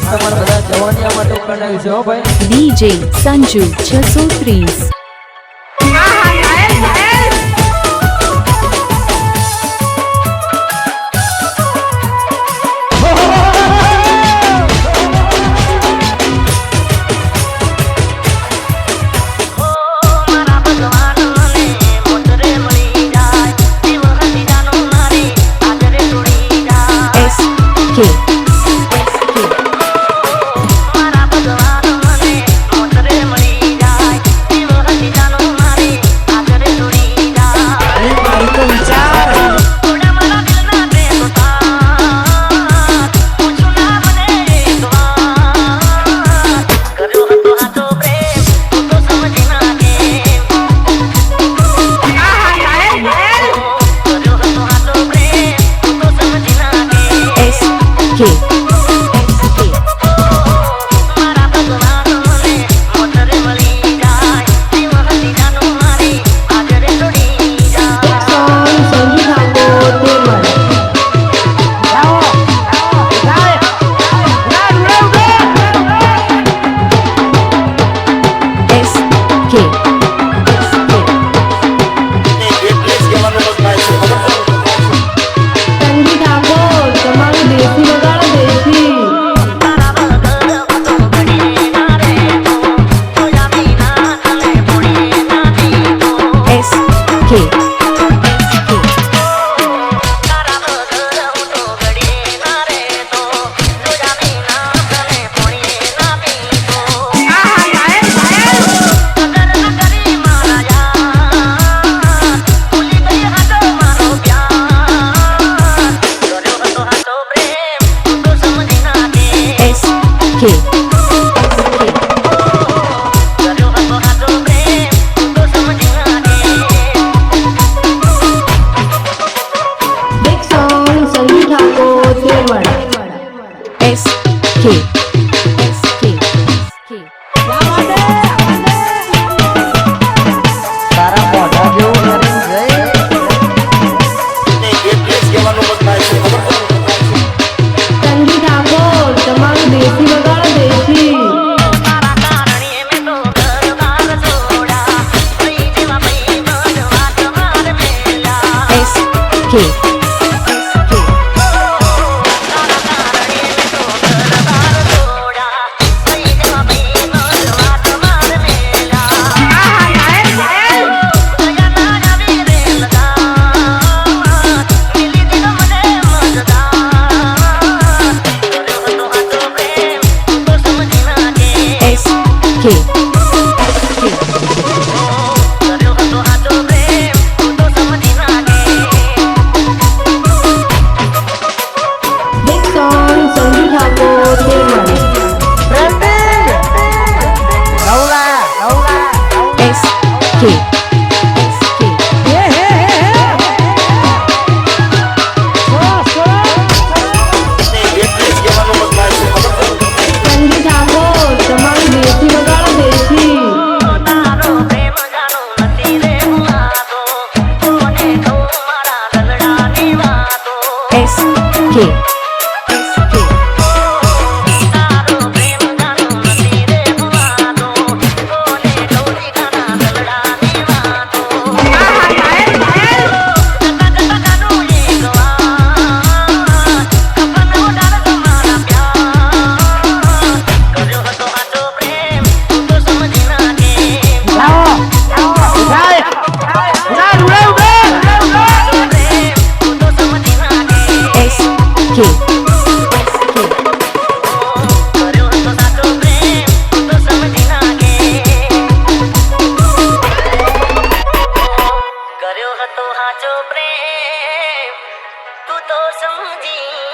તમારા બધા જવાનિયા માટે ઉકળાવી છે હો ભાઈ. ડીજે સંજુ છસો ત્રીસ. Okay. K. तुहा जो प्रेम तू तो समझी